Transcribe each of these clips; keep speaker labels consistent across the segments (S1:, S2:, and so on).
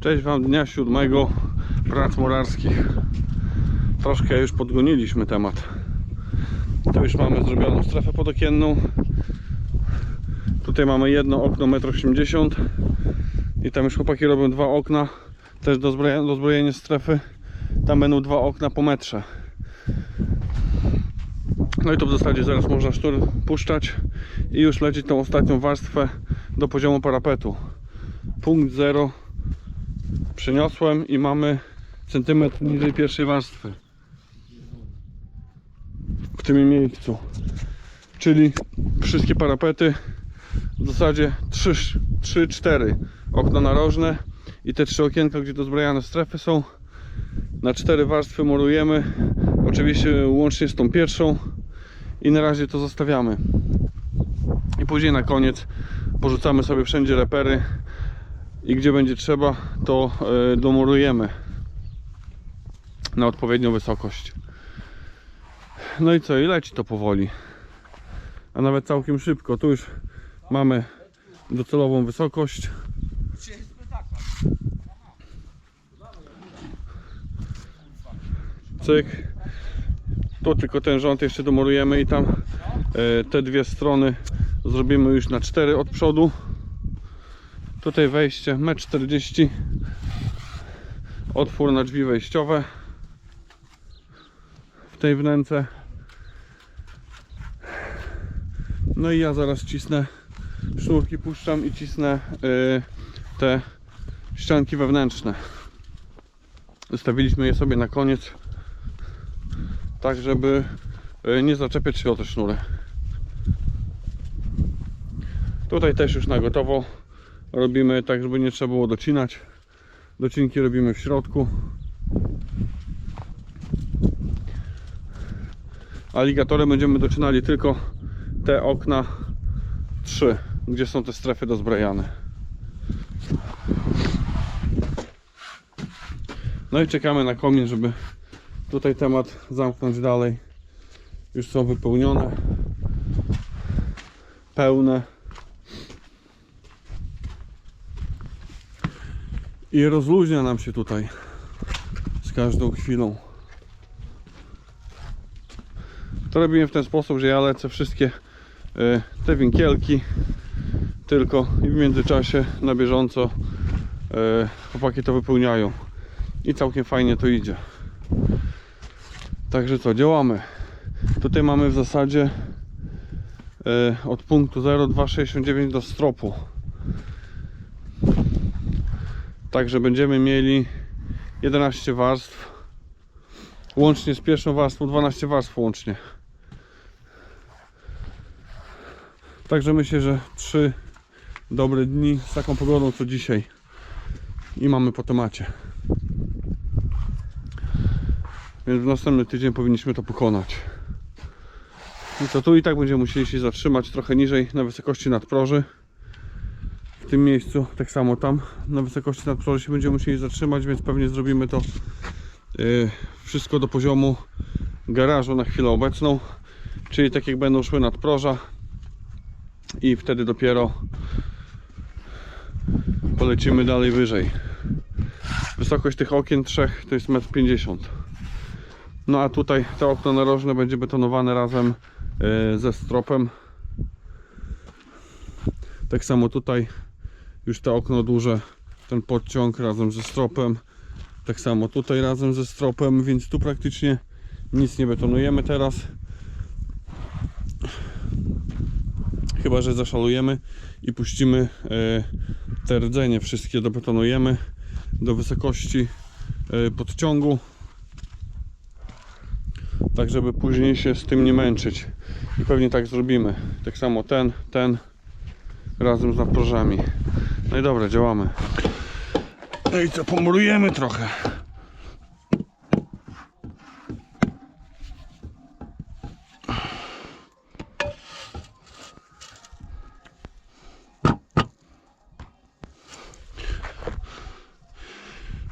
S1: Cześć Wam dnia siódmego prac murarskich. Troszkę już podgoniliśmy temat. Tu już mamy zrobioną strefę podokienną. Tutaj mamy jedno okno 1,80 m i tam już chłopaki robią dwa okna też do zbrojenia, do zbrojenia strefy. Tam będą dwa okna po metrze. No i to w zasadzie zaraz można sztur puszczać i już lecieć tą ostatnią warstwę do poziomu parapetu. Punkt 0 przeniosłem i mamy centymetr niżej pierwszej warstwy. W tym miejscu. Czyli wszystkie parapety w zasadzie 3-4 okna narożne i te trzy okienka gdzie dozbrojane strefy są. Na cztery warstwy murujemy oczywiście łącznie z tą pierwszą i na razie to zostawiamy. I później na koniec porzucamy sobie wszędzie repery i gdzie będzie trzeba to e, domurujemy na odpowiednią wysokość. No i co i leci to powoli. A nawet całkiem szybko. Tu już mamy docelową wysokość. Cyk. Tu tylko ten rząd jeszcze domurujemy i tam e, te dwie strony zrobimy już na 4 od przodu tutaj wejście 1,40 m otwór na drzwi wejściowe. W tej wnęce. No i ja zaraz cisnę sznurki puszczam i cisnę y, te ścianki wewnętrzne. Zostawiliśmy je sobie na koniec tak żeby y, nie zaczepiać się o te sznury. Tutaj też już na gotowo robimy tak żeby nie trzeba było docinać. Docinki robimy w środku. Aligatorem będziemy docinali tylko te okna 3 gdzie są te strefy dozbrajane. No i czekamy na komin żeby tutaj temat zamknąć dalej. Już są wypełnione. Pełne i rozluźnia nam się tutaj z każdą chwilą. To robimy w ten sposób, że ja lecę wszystkie y, te winkielki tylko i w międzyczasie na bieżąco y, chłopaki to wypełniają. I całkiem fajnie to idzie. Także co, działamy. Tutaj mamy w zasadzie y, od punktu 0,269 do stropu Także będziemy mieli 11 warstw. Łącznie z pierwszą warstwą 12 warstw łącznie. Także myślę, że 3 dobre dni z taką pogodą co dzisiaj. I mamy po temacie. Więc w następny tydzień powinniśmy to pokonać. I co tu i tak będziemy musieli się zatrzymać trochę niżej na wysokości nadproży w tym miejscu, tak samo tam na wysokości nadproży się będziemy musieli zatrzymać, więc pewnie zrobimy to yy, wszystko do poziomu garażu na chwilę obecną, czyli tak jak będą szły nadproża i wtedy dopiero polecimy dalej wyżej. Wysokość tych okien trzech to jest 1,50 m. No a tutaj to okno narożne będzie betonowane razem yy, ze stropem. Tak samo tutaj już to okno duże, ten podciąg razem ze stropem. Tak samo tutaj razem ze stropem, więc tu praktycznie nic nie betonujemy teraz. Chyba, że zaszalujemy i puścimy e, te rdzenie wszystkie dobetonujemy do wysokości e, podciągu. Tak, żeby później się z tym nie męczyć. I pewnie tak zrobimy. Tak samo ten, ten razem z nadprożami. No i dobra, działamy. No i co, pomurujemy trochę.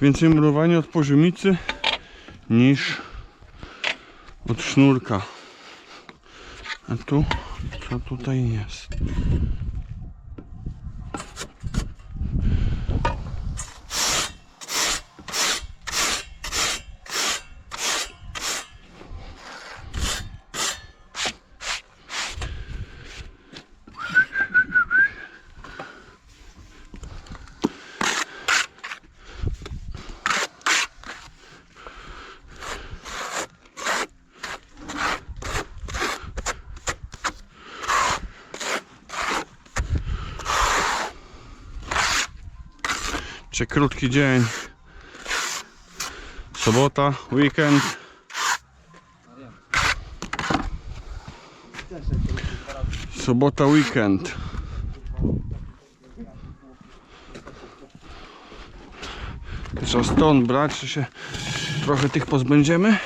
S1: Więcej murowania od poziomicy niż od sznurka. A tu, co tutaj jest? Czy krótki dzień. Sobota, weekend. Sobota, weekend. Trzeba stąd brać, że się trochę tych pozbędziemy.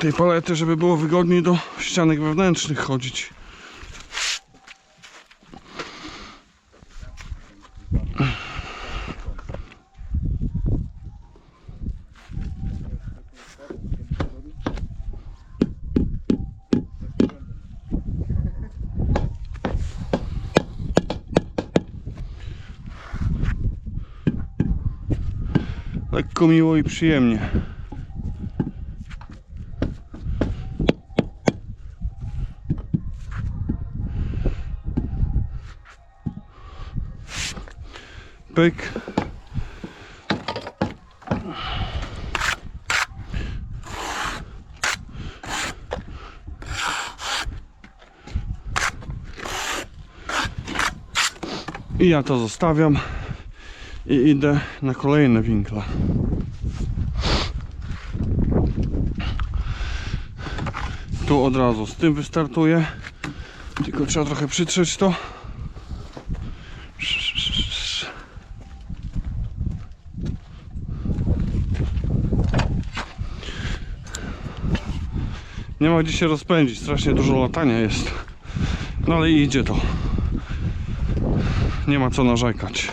S1: Tej palety, żeby było wygodniej do ścianek wewnętrznych chodzić. Lekko miło i przyjemnie. Pyk. I ja to zostawiam i idę na kolejne winkle. Tu od razu z tym wystartuję. Tylko trzeba trochę przytrzeć to. Nie ma gdzie się rozpędzić, strasznie dużo latania jest. No ale idzie to. Nie ma co narzekać.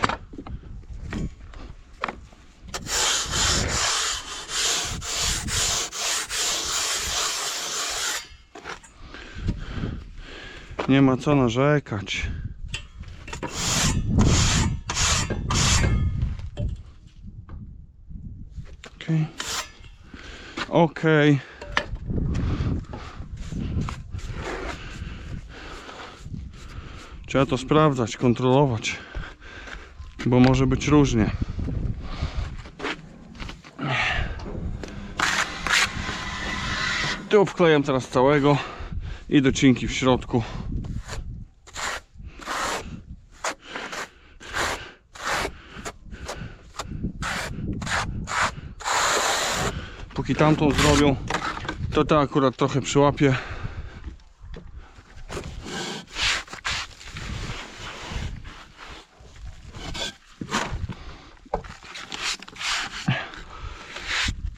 S1: Nie ma co narzekać. Okej. Okej. Trzeba to sprawdzać, kontrolować, bo może być różnie. Tu wklejam teraz całego i docinki w środku. Póki tamtą zrobią, to ta akurat trochę przyłapie.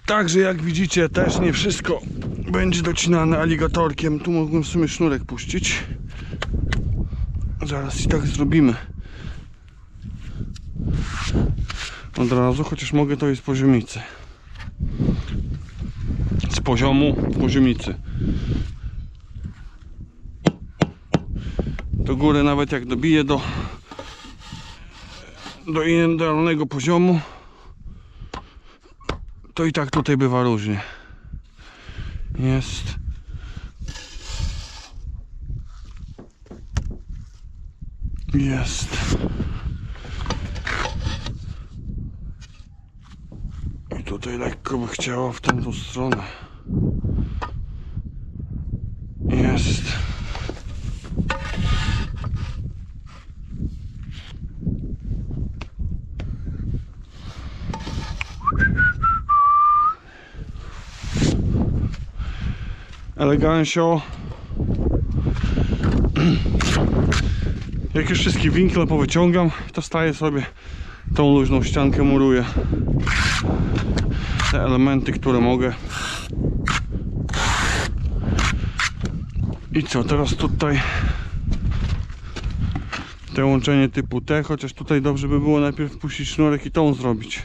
S1: Także jak widzicie też nie wszystko będzie docinane aligatorkiem. Tu mogłem w sumie sznurek puścić. Zaraz i tak zrobimy. Od razu, chociaż mogę to i z poziomicy. Z poziomu poziomicy. Do góry nawet jak dobiję do do idealnego poziomu to i tak tutaj bywa różnie. Jest. Jest. I tutaj lekko by chciało w tamtą stronę. Jest. Elegancio. Jak już wszystkie winkle powyciągam, to staję sobie tą luźną ściankę muruję. Te elementy, które mogę. I co, teraz tutaj te łączenie typu T, chociaż tutaj dobrze by było najpierw puścić sznurek i tą zrobić.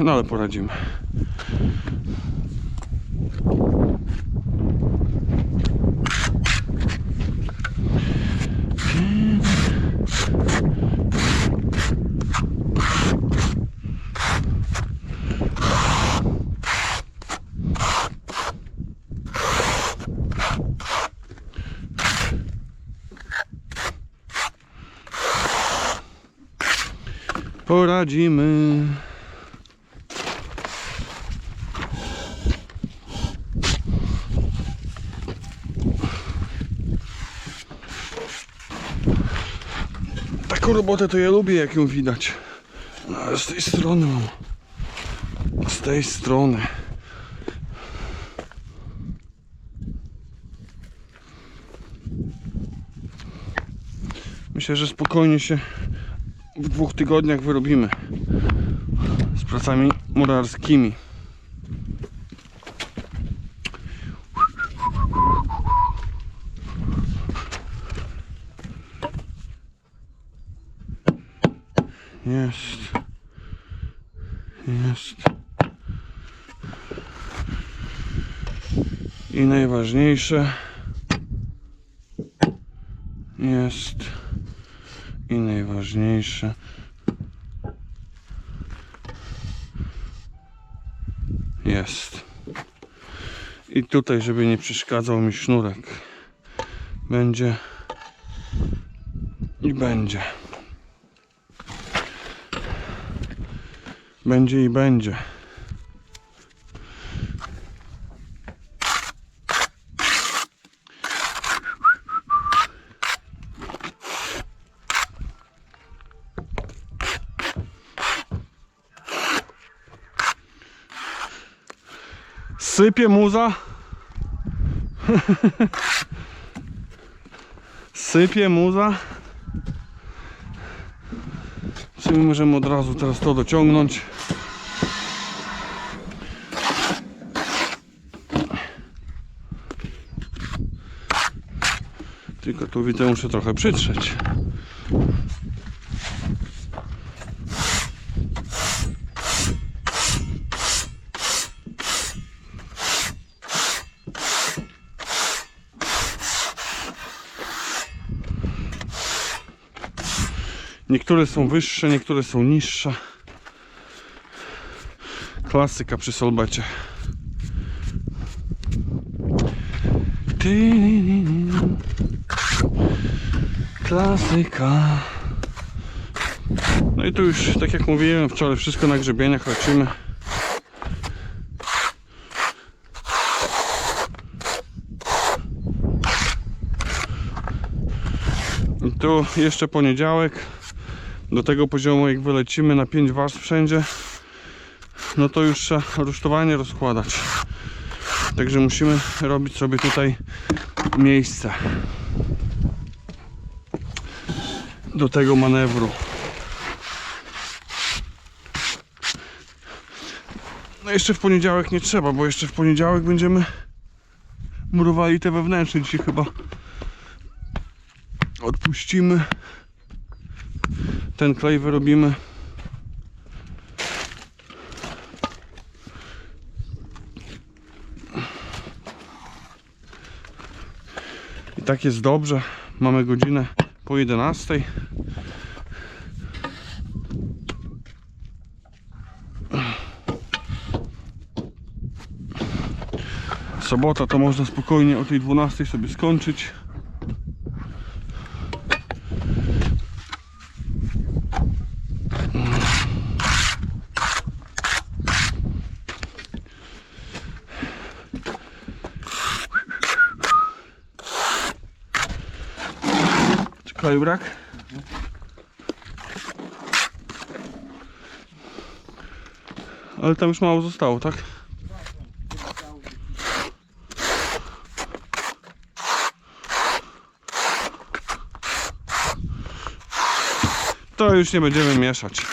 S1: No ale poradzimy. Poradzimy. Tak. taką robotę to ja lubię, jak ją widać. No, z tej strony mam. Z tej strony. Myślę, że spokojnie się w dwóch tygodniach wyrobimy z pracami murarskimi. Jest. Jest. I najważniejsze jest i najważniejsze jest. I tutaj, żeby nie przeszkadzał mi sznurek, będzie i będzie. Będzie i będzie. Sypie muza. Sypie muza. W sumie możemy od razu teraz to dociągnąć. Tylko tu widzę, muszę trochę przytrzeć. Niektóre są wyższe, niektóre są niższe. Klasyka przy solbecie. Klasyka. No i tu już, tak jak mówiłem wczoraj, wszystko na grzebieniach lecimy. Tu jeszcze poniedziałek. Do tego poziomu jak wylecimy na 5 warstw wszędzie, no to już trzeba rusztowanie rozkładać. Także musimy robić sobie tutaj miejsce do tego manewru. No jeszcze w poniedziałek nie trzeba, bo jeszcze w poniedziałek będziemy murowali te wewnętrzne. Dzisiaj chyba odpuścimy. Ten klej wyrobimy. I tak jest dobrze. Mamy godzinę po 11. Sobota to można spokojnie o tej 12 sobie skończyć. Kleju brak? Ale tam już mało zostało, tak? To już nie będziemy mieszać.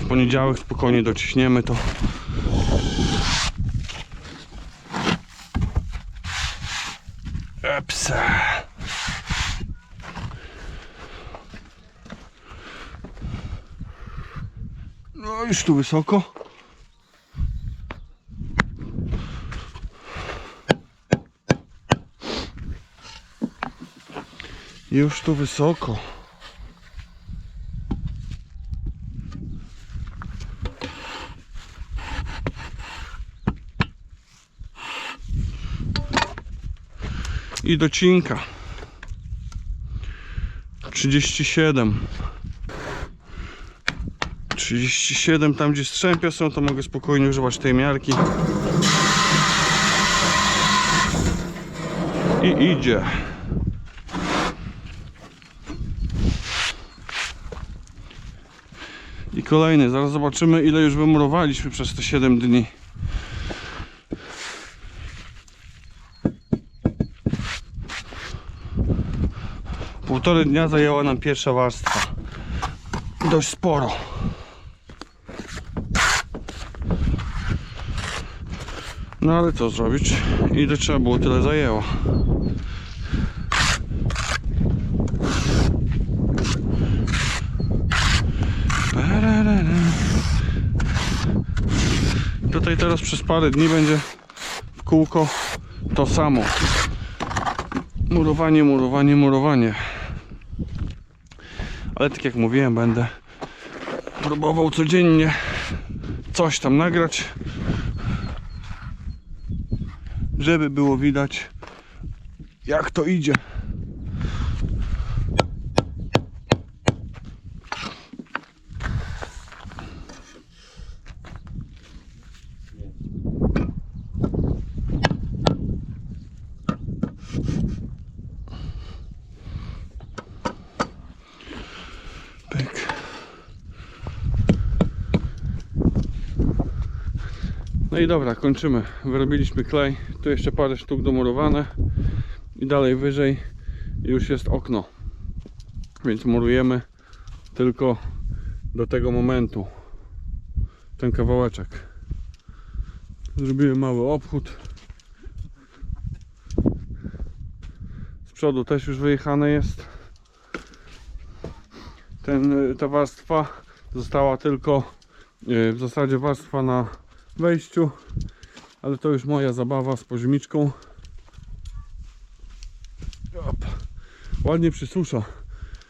S1: W poniedziałek spokojnie dociśniemy to. Epsa. No już tu wysoko. Już tu wysoko. i docinka. 37 37 tam gdzie strzępia są to mogę spokojnie używać tej miarki. I idzie. I kolejny. Zaraz zobaczymy ile już wymurowaliśmy przez te 7 dni. Półtorej dnia zajęła nam pierwsza warstwa. Dość sporo. No ale co zrobić? Ile trzeba było, tyle zajęło. Tutaj teraz przez parę dni będzie w kółko to samo. Murowanie, murowanie, murowanie. Ale tak jak mówiłem, będę próbował codziennie coś tam nagrać, żeby było widać jak to idzie. I dobra, kończymy. Wyrobiliśmy klej. Tu jeszcze parę sztuk domurowane. I dalej wyżej już jest okno. Więc murujemy tylko do tego momentu. Ten kawałeczek. Zrobiłem mały obchód. Z przodu też już wyjechane jest. Ten, ta warstwa została tylko y, w zasadzie warstwa na wejściu, ale to już moja zabawa z poziomiczką. Op. Ładnie przysusza.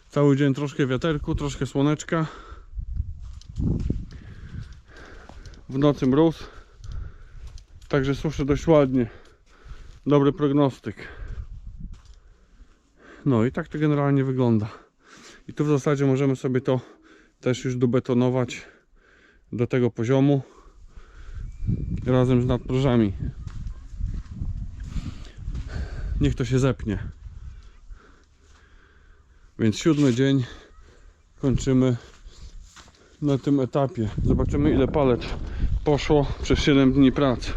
S1: Cały dzień troszkę wiaterku, troszkę słoneczka. W nocy mróz. Także suszy dość ładnie. Dobry prognostyk. No i tak to generalnie wygląda. I tu w zasadzie możemy sobie to też już dobetonować do tego poziomu razem z nadprożami. Niech to się zepnie. Więc siódmy dzień kończymy na tym etapie. Zobaczymy ile palet poszło przez 7 dni pracy.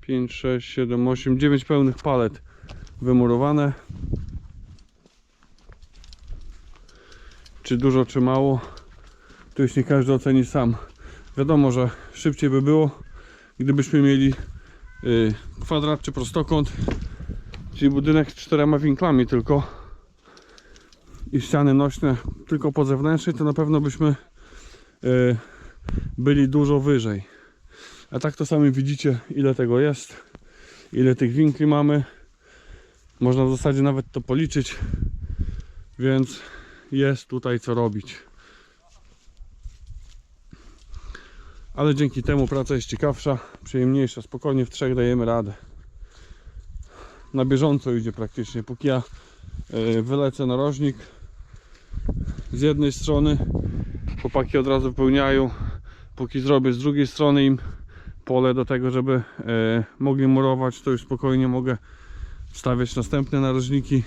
S1: 5, 6, 7, 8, 9 pełnych palet wymurowane. Czy dużo, czy mało, to już nie każdy oceni sam. Wiadomo, że szybciej by było, gdybyśmy mieli y, kwadrat czy prostokąt, czyli budynek z czterema winklami tylko i ściany nośne tylko po zewnętrznej, to na pewno byśmy y, byli dużo wyżej. A tak to sami widzicie, ile tego jest, ile tych winkli mamy. Można w zasadzie nawet to policzyć, więc jest tutaj co robić. Ale dzięki temu praca jest ciekawsza, przyjemniejsza, spokojnie w trzech dajemy radę. Na bieżąco idzie praktycznie. Póki ja y, wylecę narożnik z jednej strony, chłopaki od razu wypełniają. Póki zrobię z drugiej strony im pole do tego, żeby e, mogli murować, to już spokojnie mogę stawiać następne narożniki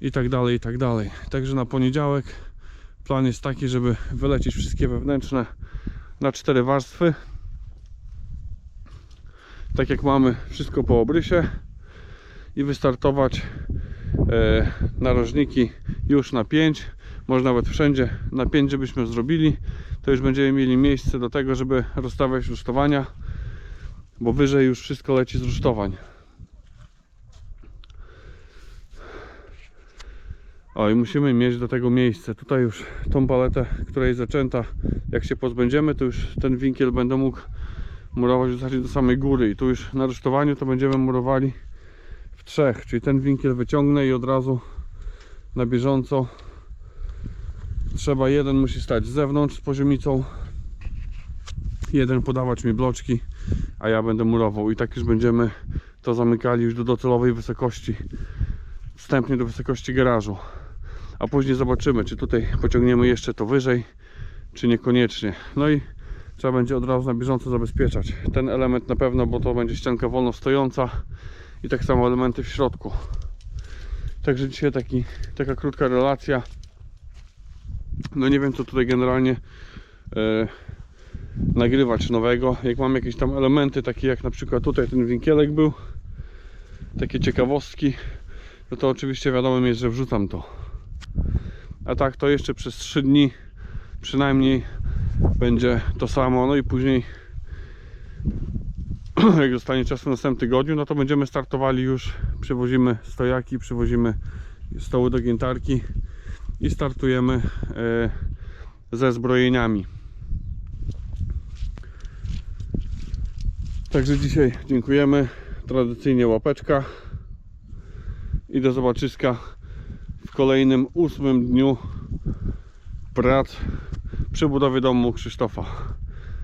S1: i tak dalej, i tak dalej. Także na poniedziałek plan jest taki, żeby wylecieć wszystkie wewnętrzne na cztery warstwy. Tak jak mamy wszystko po obrysie i wystartować e, narożniki już na 5 może nawet wszędzie na 5 żebyśmy zrobili to już będziemy mieli miejsce do tego, żeby rozstawiać rusztowania bo wyżej już wszystko leci z rusztowań o i musimy mieć do tego miejsce. Tutaj już tą paletę, która jest zaczęta jak się pozbędziemy, to już ten winkiel będę mógł murować w zasadzie do samej góry. I tu już na rusztowaniu to będziemy murowali w trzech, czyli ten winkiel wyciągnę i od razu na bieżąco trzeba jeden musi stać z zewnątrz z poziomicą. Jeden podawać mi bloczki a ja będę murował. I tak już będziemy to zamykali już do docelowej wysokości wstępnie do wysokości garażu a później zobaczymy czy tutaj pociągniemy jeszcze to wyżej czy niekoniecznie no i trzeba będzie od razu na bieżąco zabezpieczać. Ten element na pewno, bo to będzie ścianka wolno stojąca i tak samo elementy w środku. Także dzisiaj taki, taka krótka relacja. No nie wiem co tutaj generalnie e, nagrywać nowego. Jak mam jakieś tam elementy, takie jak na przykład tutaj ten winkielek był, takie ciekawostki, no to oczywiście wiadomo jest, że wrzucam to. A tak to jeszcze przez 3 dni przynajmniej będzie to samo. No i później jak zostanie czas w następnym tygodniu, no to będziemy startowali już, przywozimy stojaki, przywozimy stoły do giętarki i startujemy e, ze zbrojeniami. Także dzisiaj dziękujemy. Tradycyjnie łapeczka i do zobaczyska kolejnym ósmym dniu prac przy budowie domu Krzysztofa.